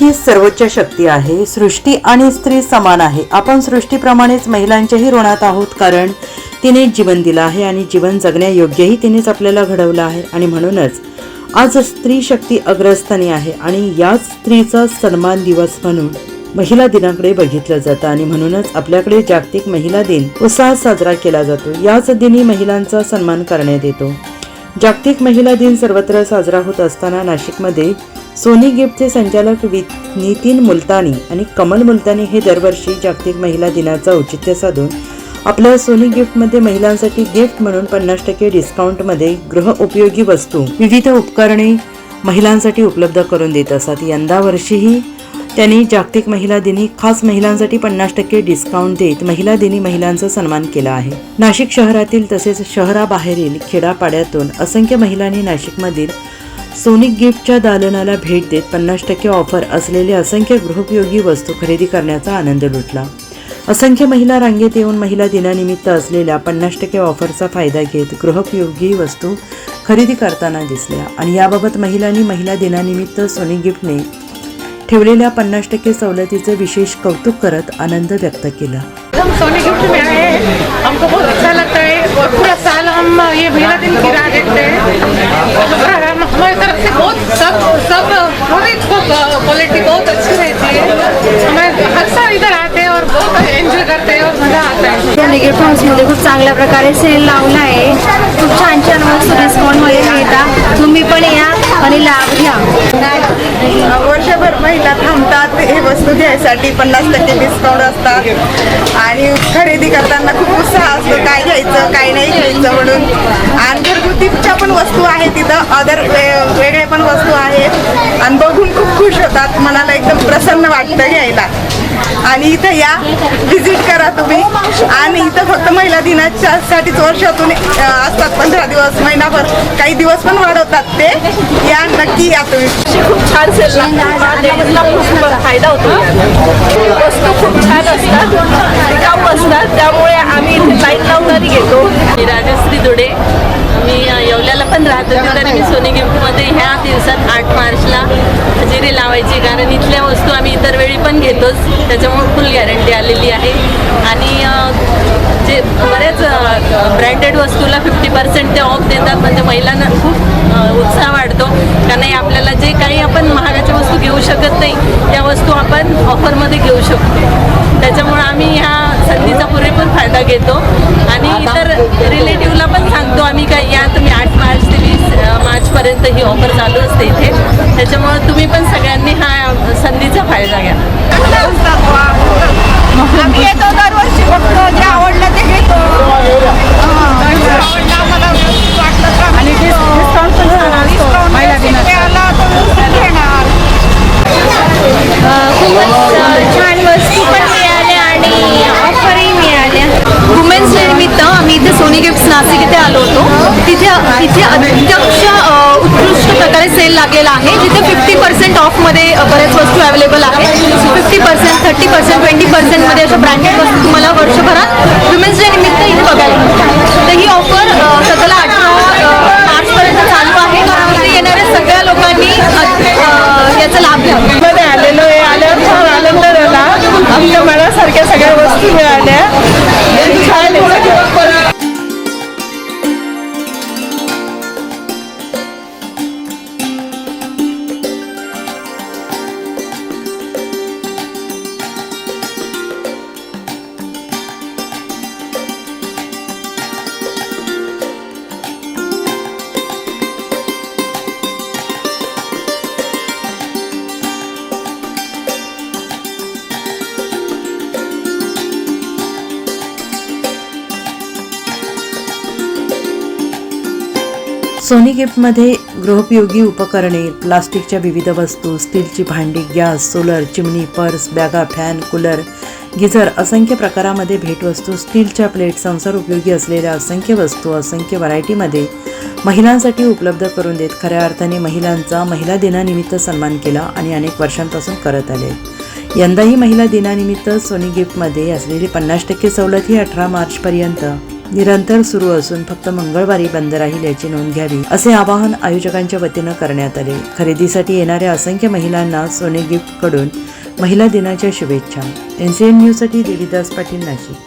ही सर्वोच्च शक्ती आहे. सृष्टी आणि स्त्री समान आहे. आपण सृष्टीप्रमाणेच महिलांच्याही ऋणात आहोत कारण तिने जीवन दिलं आहे आणि जीवन जगण्यायोग्यही तिनेच आपल्याला घडवलं आहे. आणि म्हणूनच आज स्त्री शक्ती अग्रस्थानी आहे आणि याच स्त्रीचा सन्मान दिवस म्हणून महिला दिनाकडे बघितलं जातं आणि म्हणूनच आपल्याकडे जागतिक महिला दिन उत्साहात साजरा केला जातो. याच दिनी महिलांचा सन्मान करण्यात येतो. जागतिक महिला दिन सर्वत्र साजरा होत असताना नाशिकमध्ये सोनी गिफ्टचे संचालक वि नितीन मुलतानी आणि कमल मुलतानी हे दरवर्षी जागतिक महिला दिनाचं औचित्य साधून आपल्या सोनी गिफ्टमध्ये महिलांसाठी गिफ्ट म्हणून पन्नास टक्के डिस्काउंटमध्ये गृह उपयोगी वस्तू विविध उपकरणे महिलांसाठी उपलब्ध करून देत असतात यंदा वर्षीही त्यांनी जागतिक महिला दिनी खास महिलांसाठी पन्नास टक्के डिस्काउंट देत महिला दिनी महिलांचा सन्मान केला आहे. नाशिक शहरातील तसेच शहराबाहेरील खेडापाड्यातून असंख्य महिलांनी नाशिकमधील सोनिक गिफ्टच्या दालनाला भेट देत पन्नास टक्के ऑफर असलेले असंख्य गृहोपयोगी वस्तू खरेदी करण्याचा आनंद लुटला. असंख्य महिला रांगेत येऊन महिला दिनानिमित्त असलेल्या पन्नास टक्के ऑफरचा फायदा घेत गृहोपयोगी वस्तू खरेदी करताना दिसल्या. आणि याबाबत महिलांनी महिला दिनानिमित्त सोनी गिफ्टने ठेवलेल्या पन्नास टक्के सवलतीचे विशेष कौतुक करत आनंद व्यक्त केला. सोनी गिफ्ट में आए हमको बहुत अच्छा लगता है. पूरा साल हम ये दिन की राह देखते हैं और हम हमारी तरफ से बहुत सब सब बहुत क्वालिटी बहुत अच्छी रहती है। हमें हर साल इधर आते हैं और बहुत एंजॉय करते हैं और मज़ा आता है। सोनी गिफ्ट हाऊसमध्ये खूप चांगल्या प्रकारे सेल लावला आहे. खूप छान छान वस्तू डिस्काउंटमध्ये मिळतात. तुम्ही पण या आणि लाभ घ्या. वर्षभर महिला थांबतात हे वस्तू घ्यायसाठी. पन्नास टक्के डिस्काउंट असतात. आणि खरेदी करताना खूप उत्साह असतो काय घ्यायचं काय नाही घ्यायचं म्हणून. आणि घरगुतीच्या पण वस्तू आहेत तिथं. अदर वेगळे पण वस्तू आहेत. आणि बघून खूप खुश होतात. मनाला एकदम प्रसन्न वाटतं घ्यायला. आणि इथं या. व्हिजिट करा तुम्ही. आणि इथं फक्त महिला दिनाच्या साठीच वर्षातून असतात पंधरा दिवस. महिनाभर काही दिवस पण वाढवतात ते. या नक्की या तुम्ही. खूप छान खूप फायदा होतो. वस्तू खूप छान असतात. टिकाऊ असतात. त्यामुळे आम्ही इथे लाईन लावणारी घेतो. मी राजश्री दुडे. मी राहत होते तरी मी सोनी गिफ्टमध्ये ह्या दिवसात आठ मार्चला हजेरी लावायची कारण इथल्या वस्तू आम्ही इतर वेळी पण घेतोच. त्याच्यामुळे फुल गॅरंटी आलेली आहे. आणि जे बरेच ब्रँडेड वस्तूला फिफ्टी पर्सेंट ते ऑफ देतात म्हणजे महिलांना खूप उत्साह वाढतो. का नाही आपल्याला जे काही आपण महागाच्या वस्तू घेऊ शकत नाही त्या वस्तू आपण ऑफरमध्ये घेऊ शकतो. त्याच्यामुळे आम्ही ह्या संधीचा पुरेपूर फायदा घेतो. आणि इतर रिलेटिव्हला पण सांगतो आम्ही काय या तुम्ही आठ मार्च पर्यंत ही ऑफर चालू असते इथे. त्याच्यामुळे तुम्ही पण सगळ्या फिफ्टी पर्सेंट ऑफमध्ये बऱ्याच वस्तू अवेलेबल आहेत. Fifty percent thirty percent twenty पर्सेंटमध्ये अशा ब्रँडेड वस्तू तुम्हाला वर्षभरात वुमेन्स डे निमित्त इथे बघायला मिळतात. तर ही ऑफर सोनी गिफ्टमध्ये गृहोपयोगी उपकरणे प्लास्टिकच्या विविध वस्तू स्टीलची भांडी गॅस सोलर चिमणी पर्स बॅगा फॅन कूलर गिझर असंख्य प्रकारामध्ये भेटवस्तू स्टीलच्या प्लेट संसार उपयोगी असलेल्या असंख्य वस्तू असंख्य व्हरायटीमध्ये महिलांसाठी उपलब्ध करून देत खऱ्या अर्थाने महिलांचा महिला दिनानिमित्त सन्मान केला आणि अनेक वर्षांपासून करत आले. यंदाही महिला दिनानिमित्त सोनी गिफ्टमध्ये असलेली पन्नास टक्के सवलत ही अठरा मार्चपर्यंत निरंतर सुरू असून फक्त मंगळवारी बंद राहील याची नोंद घ्यावी असे आवाहन आयोजकांच्या वतीनं करण्यात आले. खरेदीसाठी येणाऱ्या असंख्य महिलांना सोने गिफ्टकडून महिला दिनाच्या शुभेच्छा. एनसीएन न्यूजसाठी देवीदास पाटील नाशिक.